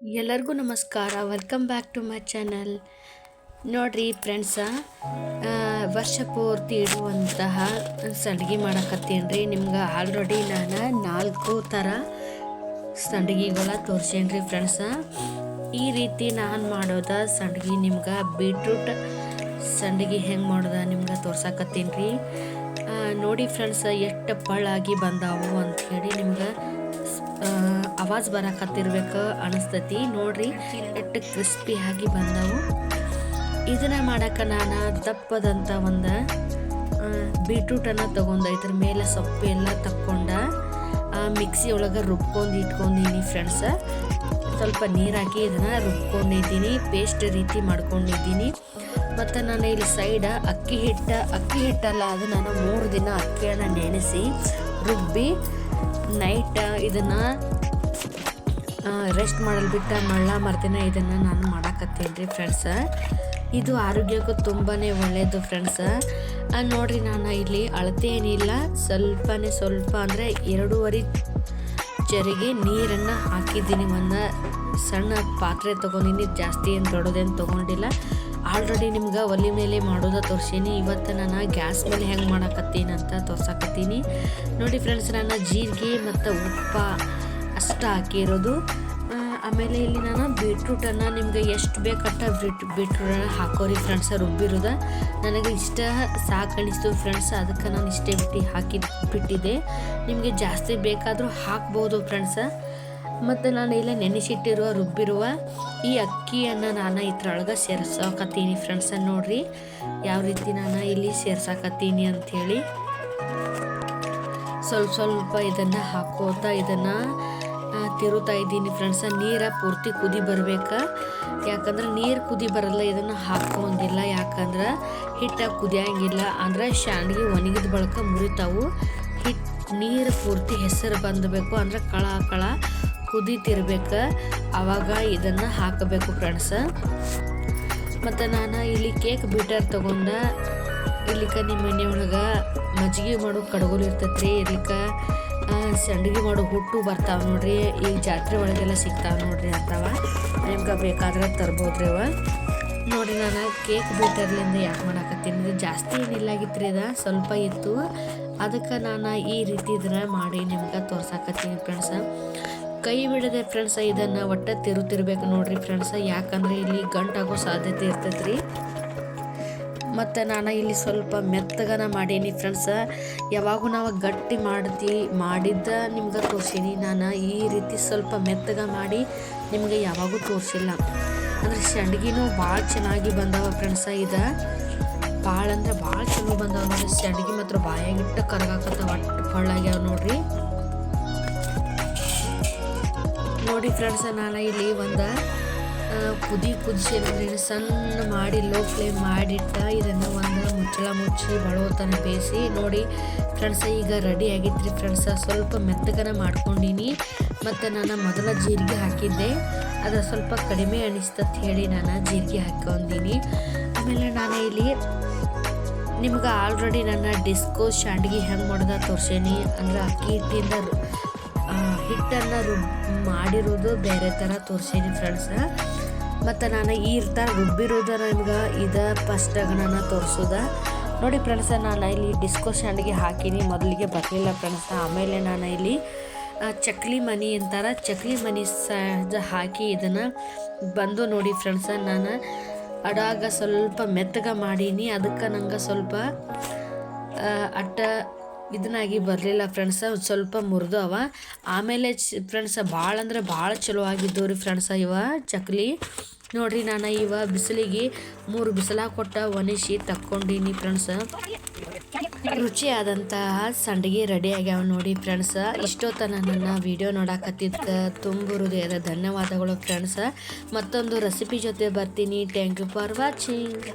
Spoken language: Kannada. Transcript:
ಎಲ್ಲರಿಗೂ ನಮಸ್ಕಾರ. Welcome back to my channel ನೋಡ್ರಿ ಫ್ರೆಂಡ್ಸ ವರ್ಷ ಪೂರ್ತಿ ಇಡುವಂತಹ ಸಂಡಿಗೆ ಮಾಡಕತ್ತೀನಿ ರೀ ನಿಮ್ಗೆ ಆಲ್ರೆಡಿ ನಾನು ನಾಲ್ಕು ಥರ ಸಂಡ್ಗಿಗಳ ರೀ ಫ್ರೆಂಡ್ಸ ಈ ರೀತಿ ನಾನು ಮಾಡೋದ ಸಂಡಿಗೆ ನಿಮ್ಗೆ ಬೀಟ್ರೂಟ್ ಸಂಡಿಗೆ ಹೆಂಗೆ ಮಾಡೋದ ನಿಮ್ಗೆ ತೋರ್ಸಕತ್ತೀನಿ ರೀ ನೋಡಿ ಫ್ರೆಂಡ್ಸ ಎಷ್ಟು ಪಳ್ಳಾಗಿ ಬಂದಾವು ಅಂಥೇಳಿ ನಿಮ್ಗೆ ಅವಾಜ್ ಬರಕತ್ತಿರ್ಬೇಕು ಅನಿಸ್ತೈತಿ. ನೋಡ್ರಿ ಕ್ರಿಸ್ಪಿ ಆಗಿ ಬಂದವು. ಇದನ್ನ ಮಾಡಕ್ಕೆ ನಾನು ದಪ್ಪದಂತ ಒಂದು ಬೀಟ್ರೂಟನ್ನು ತಗೊಂಡ ಇದ್ರ ಮೇಲೆ ಸೊಪ್ಪು ಎಲ್ಲ ತಕ್ಕೊಂಡ ಮಿಕ್ಸಿ ಒಳಗೆ ರುಬ್ಕೊಂಡು ಇಟ್ಕೊಂಡಿನಿ ಫ್ರೆಂಡ್ಸ ಸ್ವಲ್ಪ ನೀರು ಹಾಕಿ ಇದನ್ನು ರುಬ್ಕೊಂಡಿದ್ದೀನಿ ಪೇಸ್ಟ್ ರೀತಿ ಮಾಡ್ಕೊಂಡಿದ್ದೀನಿ ಮತ್ತು ನಾನು ಇಲ್ಲಿ ಸೈಡ ಅಕ್ಕಿ ಹಿಟ್ಟು, ಅಕ್ಕಿ ಹಿಟ್ಟಲ್ಲ, ಅದು ನಾನು ಮೂರು ದಿನ ಅಕ್ಕಿಯನ್ನು ನೆನೆಸಿ ರುಬ್ಬಿ ನೈಟ್ ಇದನ್ನು ರೆಸ್ಟ್ ಮಾಡಲು ಬಿಟ್ಟ ಮಳ್ಳ ಮರ್ತಿನ ಇದನ್ನು ನಾನು ಮಾಡಾಕತ್ತೀನಿ ರೀ ಫ್ರೆಂಡ್ಸ ಇದು ಆರೋಗ್ಯಕ್ಕೂ ತುಂಬಾ ಒಳ್ಳೆಯದು ಫ್ರೆಂಡ್ಸ ನೋಡಿರಿ ನಾನು ಇಲ್ಲಿ ಅಳತೆ ಏನಿಲ್ಲ, ಸ್ವಲ್ಪನೇ ಸ್ವಲ್ಪ ಅಂದರೆ ಎರಡೂವರೆ ಚರಿಗೆ ನೀರನ್ನು ಹಾಕಿದ್ದೀನಿ. ಒಂದು ಸಣ್ಣ ಪಾತ್ರೆ ತೊಗೊಂಡಿನಿ, ಜಾಸ್ತಿ ಏನು ದೊಡ್ಡದೇನು ತೊಗೊಂಡಿಲ್ಲ. ಆಲ್ರೆಡಿ ನಿಮ್ಗೆ ಒಲೆ ಮೇಲೆ ಮಾಡೋದ ತೋರಿಸೀನಿ. ಇವತ್ತು ನಾನು ಗ್ಯಾಸ್ ಮೇಲೆ ಹೆಂಗೆ ಮಾಡಕತ್ತೀನಿ ಅಂತ ತೋರ್ಸಕತ್ತೀನಿ. ನೋಡಿ ಫ್ರೆಂಡ್ಸ್ ನಾನು ಜೀರಿಗೆ ಮತ್ತು ಉಪ್ಪ ಅಷ್ಟು ಹಾಕಿರೋದು. ಆಮೇಲೆ ಇಲ್ಲಿ ನಾನು ಬೀಟ್ರೂಟನ್ನು ನಿಮ್ಗೆ ಎಷ್ಟು ಬೇಕಟ್ಟ ಬೀಟ್ ಬೀಟ್ರೂಟನ್ನು ಹಾಕೋರಿ ಫ್ರೆಂಡ್ಸ ರುಬ್ಬಿರೋದ. ನನಗೆ ಇಷ್ಟ ಸಾಕಣಿಸ್ತು ಫ್ರೆಂಡ್ಸ್ ಅದಕ್ಕೆ ನಾನು ಇಷ್ಟೇ ಬಿಟ್ಟು ಹಾಕಿ ಬಿಟ್ಟಿದ್ದೆ. ನಿಮಗೆ ಜಾಸ್ತಿ ಬೇಕಾದರೂ ಹಾಕ್ಬೋದು ಫ್ರೆಂಡ್ಸ ಮತ್ತು ನಾನು ಇಲ್ಲ ನೆನೆಸಿಟ್ಟಿರುವ ರುಬ್ಬಿರುವ ಈ ಅಕ್ಕಿಯನ್ನು ನಾನು ಇದ್ರೊಳಗೆ ಸೇರ್ಸಾಕತ್ತೀನಿ ಫ್ರೆಂಡ್ಸ ನೋಡ್ರಿ. ಯಾವ ರೀತಿ ನಾನು ಇಲ್ಲಿ ಸೇರ್ಸಾಕತ್ತೀನಿ ಅಂಥೇಳಿ ಸ್ವಲ್ಪ ಸ್ವಲ್ಪ ಇದನ್ನು ಹಾಕೋತಾ ಇದನ್ನು ತಿರುತ್ತಾ ಇದ್ದೀನಿ ಫ್ರೆಂಡ್ಸ ನೀರ ಪೂರ್ತಿ ಕುದಿ ಬರಬೇಕು. ಯಾಕಂದ್ರೆ ನೀರು ಕುದಿ ಬರಲ್ಲ, ಇದನ್ನು ಹಾಕೋಂಗಿಲ್ಲ ಯಾಕಂದ್ರೆ ಹಿಟ್ಟ ಕುದಿಯಂಗಿಲ್ಲ. ಅಂದ್ರೆ ಶಾಂಡ್ಗೆ ಒಣಗಿದ ಬಳಕ ಮುರಿತಾವು. ಹಿಟ್ಟು ನೀರು ಪೂರ್ತಿ ಹೆಸರು ಬಂದಬೇಕು. ಅಂದ್ರೆ ಕಳ ಕಳ ಕುದಿತಿರ್ಬೇಕು. ಆವಾಗ ಇದನ್ನು ಹಾಕಬೇಕು ಫ್ರೆಂಡ್ಸ. ಮತ್ತು ನಾನು ಇಲ್ಲಿ ಕೇಕ್ ಬೀಟರ್ ತೊಗೊಂಡು ಇಲ್ಲಿಕ ನಿಮ್ಮ ಮನೆ ಒಳಗೆ ಮಜ್ಜಿಗೆ ಮಾಡೋ ಕಡಗೋಲು ರೀ ಇರ್ಲಿಕ್ಕೆ ಸಂಡಿಗೆ ಮಾಡೋ ಹುಟ್ಟು ಬರ್ತಾವೆ ನೋಡ್ರಿ. ಈ ಜಾತ್ರೆ ಒಳಗೆಲ್ಲ ಸಿಗ್ತಾವೆ ನೋಡ್ರಿ ಅಂತವ. ನಿಮ್ಗೆ ಬೇಕಾದ್ರೆ ತರ್ಬೋದ್ರಿ ಅವ. ನೋಡಿ ನಾನು ಕೇಕ್ ಬೀಟರ್ಲಿಂದ ಯಾಕೆ ಮಾಡಾಕತ್ತೀನಿ ಜಾಸ್ತಿ ಏನಿಲ್ಲಾಗಿತ್ತು ರೀ ಸ್ವಲ್ಪ ಇತ್ತು. ಅದಕ್ಕೆ ನಾನು ಈ ರೀತಿ ಇದನ್ನ ಮಾಡಿ ನಿಮ್ಗೆ ತೋರ್ಸಾಕತ್ತೀನಿ ಫ್ರೆಂಡ್ಸ. ಕೈ ಬಿಡದೆ ಫ್ರೆಂಡ್ಸ ಇದನ್ನು ಒಟ್ಟ ತಿರುತಿರ್ಬೇಕು ನೋಡ್ರಿ ಫ್ರೆಂಡ್ಸ ಯಾಕಂದ್ರೆ ಇಲ್ಲಿ ಗಂಟಾಗೋ ಸಾಧ್ಯತೆ ಇರ್ತೈತ್ರಿ. ಮತ್ತು ನಾನು ಇಲ್ಲಿ ಸ್ವಲ್ಪ ಮೆತ್ತಗನ ಮಾಡೀನಿ ಫ್ರೆಂಡ್ಸ ಯಾವಾಗೂ ನಾವು ಗಟ್ಟಿ ಮಾಡ್ತಿ, ಮಾಡಿದ್ದ ನಿಮ್ಗೆ ತೋರಿಸೀನಿ. ನಾನು ಈ ರೀತಿ ಸ್ವಲ್ಪ ಮೆತ್ತಗ ಮಾಡಿ ನಿಮಗೆ ಯಾವಾಗೂ ತೋರಿಸಿಲ್ಲ. ಅಂದರೆ ಸಂಡ್ಗಿನೂ ಭಾಳ ಚೆನ್ನಾಗಿ ಬಂದವ ಫ್ರೆಂಡ್ಸ ಇದು ಭಾಳ ಅಂದ್ರೆ ಭಾಳ ಚಲೋ ಬಂದವ. ನೋಡಿ ಸಂಡ್ಗಿ ಮಾತ್ರ ಬಾಯಾಗಿಟ್ಟು ಕರಗಾಕತ್ತ ಫ್ರೆಂಡ್ಸ, ನಾನು ಇಲ್ಲಿ ಒಂದು ಕುದಿ ಕುದಿಸಿ ಸಣ್ಣ ಮಾಡಿ ಲೋ ಫ್ಲೇಮ್ ಮಾಡಿಟ್ಟ ಇದನ್ನು ಒಂದು ಮುಚ್ಚಳ ಮುಚ್ಚಿ ಬಳೋತನ ಬೇಯಿಸಿ, ನೋಡಿ ಫ್ರೆಂಡ್ಸ, ಈಗ ರೆಡಿ ಆಗಿತ್ತು ಫ್ರೆಂಡ್ಸ, ಸ್ವಲ್ಪ ಮೆತ್ತಗನ ಮಾಡ್ಕೊಂಡೀನಿ. ಮತ್ತು ನಾನು ಮೊದಲ ಜೀರಿಗೆ ಹಾಕಿದ್ದೆ, ಅದು ಸ್ವಲ್ಪ ಕಡಿಮೆ ಅನಿಸ್ತತ್ ಹೇಳಿ ನಾನು ಜೀರಿಗೆ ಹಾಕ್ಕೊಂಡಿನಿ. ಆಮೇಲೆ ನಾನು ಇಲ್ಲಿ ನಿಮ್ಗೆ ಆಲ್ರೆಡಿ ನನ್ನ ಡಿಸ್ಕೋ ಶಾಂಡ್ಗಿ ಹೆಂಗೆ ಮಾಡ್ದ ತೋರ್ಸೇನಿ, ಅಂದ್ರೆ ಅಕ್ಕಿ ಹಿಟ್ಟಿಂದ ಹಿಟ್ಟನ್ನು ರುಬ್ ಮಾಡಿರೋದು ಬೇರೆ ಥರ ತೋರಿಸೀನಿ ಫ್ರೆಂಡ್ಸ ಮತ್ತು ನಾನು ಈ ಥರ ರುಬ್ಬಿರೋದು ನನಗೆ ಇದು ಫಸ್ಟಾಗ ನಾನು ತೋರಿಸೋದ. ನೋಡಿ ಫ್ರೆಂಡ್ಸ ನಾನು ಇಲ್ಲಿ ಡಿಸ್ಕೋ ಸ್ಯಾಂಡ್ಗೆ ಹಾಕೀನಿ. ಮೊದಲಿಗೆ ಬರಲಿಲ್ಲ ಫ್ರೆಂಡ್ಸ್ ಆಮೇಲೆ ನಾನು ಇಲ್ಲಿ ಚಕ್ಲಿ ಮನಿ ಅಂತಾರ. ಚಕ್ಲಿ ಮನಿ ಸಹಜ ಹಾಕಿ ಇದನ್ನು ಬಂದು ನೋಡಿ ಫ್ರೆಂಡ್ಸ ನಾನು ಅಡಾಗ ಸ್ವಲ್ಪ ಮೆತ್ತಗ ಮಾಡೀನಿ. ಅದಕ್ಕೆ ನಂಗೆ ಸ್ವಲ್ಪ ಅಟ್ಟ ಇದನ್ನಾಗಿ ಬರಲಿಲ್ಲ ಫ್ರೆಂಡ್ಸ ಸ್ವಲ್ಪ ಮುರಿದು ಅವ. ಆಮೇಲೆ ಫ್ರೆಂಡ್ಸ ಭಾಳ ಅಂದ್ರೆ ಭಾಳ ಚಲೋ ಆಗಿದ್ದವು ರೀ ಫ್ರೆಂಡ್ಸ ಇವ, ಚಕ್ಲಿ. ನೋಡ್ರಿ ನಾನು ಇವ ಬಿಸಿಲಿಗೆ ಮೂರು ಬಿಸಿಲ ಕೊಟ್ಟ ಒಣಸಿ ತಕ್ಕೊಂಡಿನಿ ಫ್ರೆಂಡ್ಸ ರುಚಿಯಾದಂತಹ ಸಂಡಿಗೆ ರೆಡಿ ಆಗ್ಯಾವ ನೋಡಿ ಫ್ರೆಂಡ್ಸ ಇಷ್ಟೊತ್ತನ ನನ್ನ ವಿಡಿಯೋ ನೋಡಕತ್ತಿದ್ದ ತುಂಬ ಹೃದಯದ ಧನ್ಯವಾದಗಳು ಫ್ರೆಂಡ್ಸ ಮತ್ತೊಂದು ರೆಸಿಪಿ ಜೊತೆ ಬರ್ತೀನಿ. Thank you for watching